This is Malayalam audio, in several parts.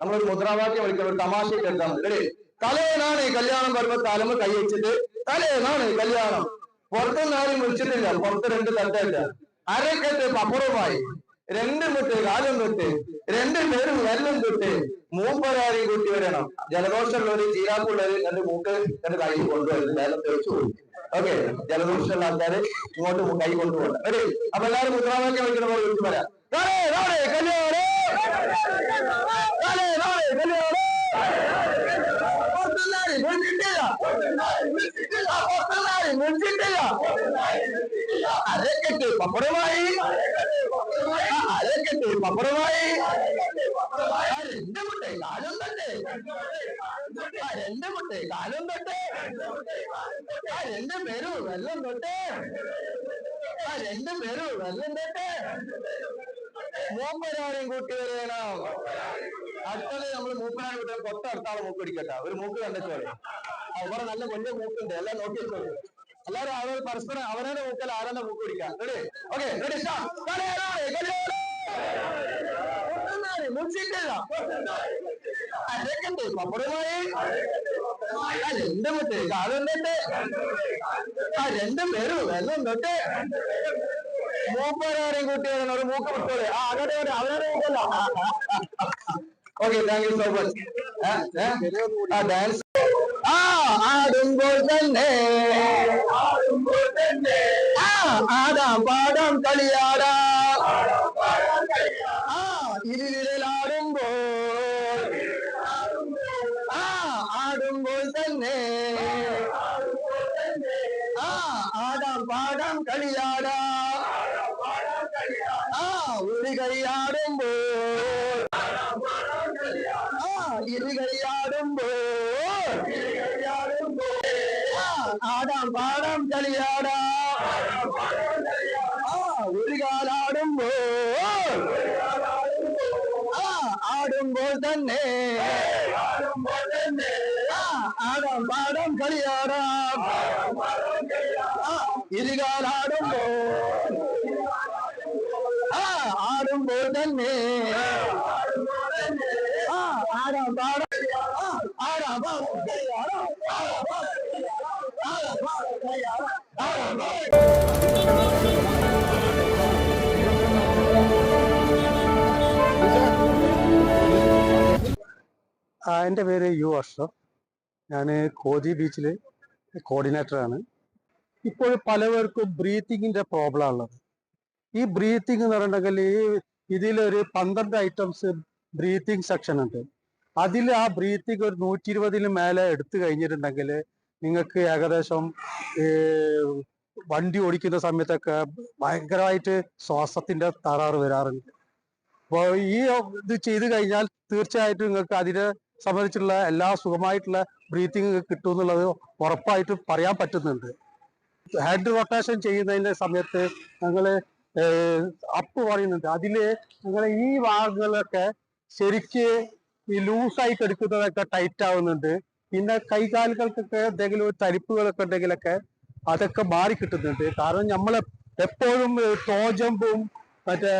നമ്മളൊരു മുദ്രാവാക്യം വിളിക്കണം ഒരു തമാശയ്ക്ക് എടുത്താൽ മതി. തലേനാണ് ഈ കല്യാണം വരുമ്പോ തലമ കൈ വെച്ചിട്ട് തലേനാണ് ഈ കല്യാണം. പുറത്തുനിന്ന് ആരും വിളിച്ചിട്ടില്ല പുറത്ത് രണ്ട് തട്ടല്ല അരക്കെട്ട് പപ്പുറമായി രണ്ട് തൊട്ട് കാലം തൊട്ട് രണ്ട് പേരും വെല്ലം തൊട്ട് മൂപ്പരാരി കൂട്ടി വരണം. ജലദോഷമുള്ളവര് ചീരാപ്പുള്ളവര് രണ്ട് മൂക്ക് രണ്ട് കൈ കൊണ്ടുവരുന്നത് ലേലം തെളിച്ചു ഓക്കെ ജലദോഷമുള്ള ആൾക്കാര് ഇങ്ങോട്ട് കൈ കൊണ്ടുപോകണം. റെഡി അപ്പൊ എല്ലാവരും മുദ്രാവാക്യം വിളിക്കുന്ന പോലെ വിളിച്ചു പറയാം. പുറത്തുനിന്നാരി വിളിച്ചിട്ടില്ല അരക്കെട്ട് പപ്പടമായി. അരക്കെട്ട് പപ്പടമായി. രണ്ട് മുട്ടേ കാലം തട്ടെ. രണ്ട് മുട്ടേ കാലം തട്ടെ. ആ രണ്ട് പേരും വെള്ളം തൊട്ടെ. ആ രണ്ട് പേരും വെള്ളം തൊട്ടെ. മൂപ്പരാരെയും കൂട്ടി വരണം. അടുത്തത് നമ്മൾ മൂപ്പനാരെ കൂട്ടി തൊട്ടടുത്താളെ മൂക്ക് പിടിക്കട്ടെ. ഒരു മൂക്ക് കണ്ടെച്ചോളെ അവിടെ നല്ല വലിയ മൂക്കുണ്ട്. എല്ലാം നോക്കി വെച്ചോളൂ. എല്ലാവരും ആരോട് പരസ്പരം അവനോട് മൂക്കൽ ആരാന്റെ മൂക്ക് പിടിക്കാം. റെഡി ഓക്കെ റെഡി അരക്കണ്ട് പപ്പടമായി രണ്ട് മുട്ടേ കാലം തൊട്ട് ആ രണ്ട് പേരും വെള്ളം തൊട്ട്. മൂപ്പരാരെയും കൂട്ടിയാണ് ഒരു മൂക്ക് വിട്ടോളെ ആ അങ്ങോട്ട് അവരുടെ മൂക്കല്ല. Okay thank you so much ആ ഡാൻസ് ആ ആടുമ്പോൾ തന്നെ പാടാം കളിയാടാം ആ ഇരുവിരലാടുമ്പോൾ ആ ആടുമ്പോൾ തന്നെ ആ ആടാം പാടാം കളിയാടാം ആ ഒരു കൈയാടുമ്പോൾ ആ ഇരു കൈയാടുമ്പോൾ ആ ആടാം പാടാം കളിയാടാം ആ ഒരു കാലാടുമ്പോൾ ആ ആടുമ്പോൾ തന്നെ ആ ആടാം പാടാം കളിയാടാം ആ ഇരുകാലാടുമ്പോൾ ആ ആടുമ്പോൾ എന്റെ പേര് യു അഷ്റഫ് ഞാൻ കോതി ബീച്ചിൽ കോർഡിനേറ്ററാണ്. ഇപ്പോൾ പലവർക്കും ബ്രീത്തിങ്ങിന്റെ പ്രോബ്ലം ഉള്ളത് ഈ ബ്രീത്തിങ് എന്ന് പറഞ്ഞിട്ടുണ്ടെങ്കിൽ ഈ ഇതിലൊരു പന്ത്രണ്ട് ഐറ്റംസ് ബ്രീത്തിങ് സെക്ഷൻ ഉണ്ട്. അതിൽ ആ ബ്രീത്തിങ് ഒരു നൂറ്റി ഇരുപതിന് മേലെ എടുത്തു കഴിഞ്ഞിട്ടുണ്ടെങ്കിൽ നിങ്ങൾക്ക് ഏകദേശം വണ്ടി ഓടിക്കുന്ന സമയത്തൊക്കെ ഭയങ്കരമായിട്ട് ശ്വാസത്തിന്റെ തകരാറ് വരാറുണ്ട്. അപ്പോൾ ഈ ഇത് ചെയ്തു കഴിഞ്ഞാൽ തീർച്ചയായിട്ടും നിങ്ങൾക്ക് അതിനെ സംബന്ധിച്ചുള്ള എല്ലാ സുഖമായിട്ടുള്ള ബ്രീത്തിങ് കിട്ടും എന്നുള്ളത് ഉറപ്പായിട്ടും പറയാൻ പറ്റുന്നുണ്ട്. ഹാൻഡ് റൊട്ടേഷൻ ചെയ്യുന്നതിന്റെ സമയത്ത് ഞങ്ങൾ അപ്പ് പറയുന്നുണ്ട്. അതിൽ ഞങ്ങൾ ഈ ഭാഗങ്ങളൊക്കെ ശരിക്ക് ഈ ലൂസായിട്ട് എടുക്കുന്നതൊക്കെ ടൈറ്റ് ആവുന്നുണ്ട്. പിന്നെ കൈകാലുകൾക്കൊക്കെ എന്തെങ്കിലും തരിപ്പുകളൊക്കെ ഉണ്ടെങ്കിലൊക്കെ അതൊക്കെ മാറി കിട്ടുന്നുണ്ട്. കാരണം നമ്മൾ എപ്പോഴും ടോ ജമ്പും മറ്റേ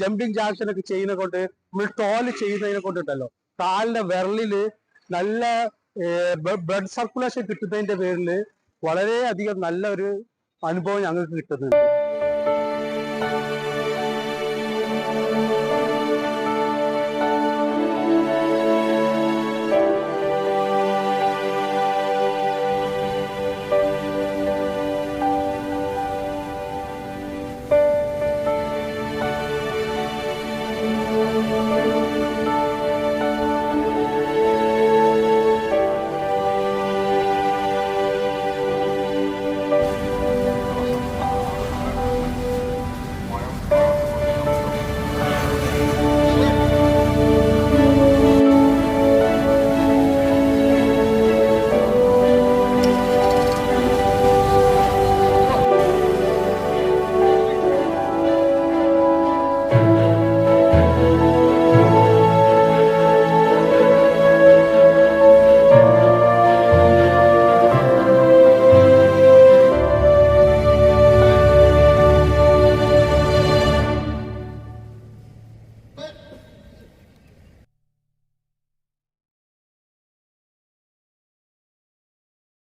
ജമ്പിങ് ജാക്ഷൻ ചെയ്യുന്ന കൊണ്ട് നമ്മൾ ടോൽ ചെയ്യുന്നതിനെ കൊണ്ടുണ്ടല്ലോ. കാലിന്റെ വിരലിൽ നല്ല ബ്ലഡ് സർക്കുലേഷൻ കിട്ടുന്നതിന്റെ പേരിൽ വളരെയധികം നല്ല ഒരു അനുഭവം ഞങ്ങൾക്ക് കിട്ടുന്നുണ്ട്.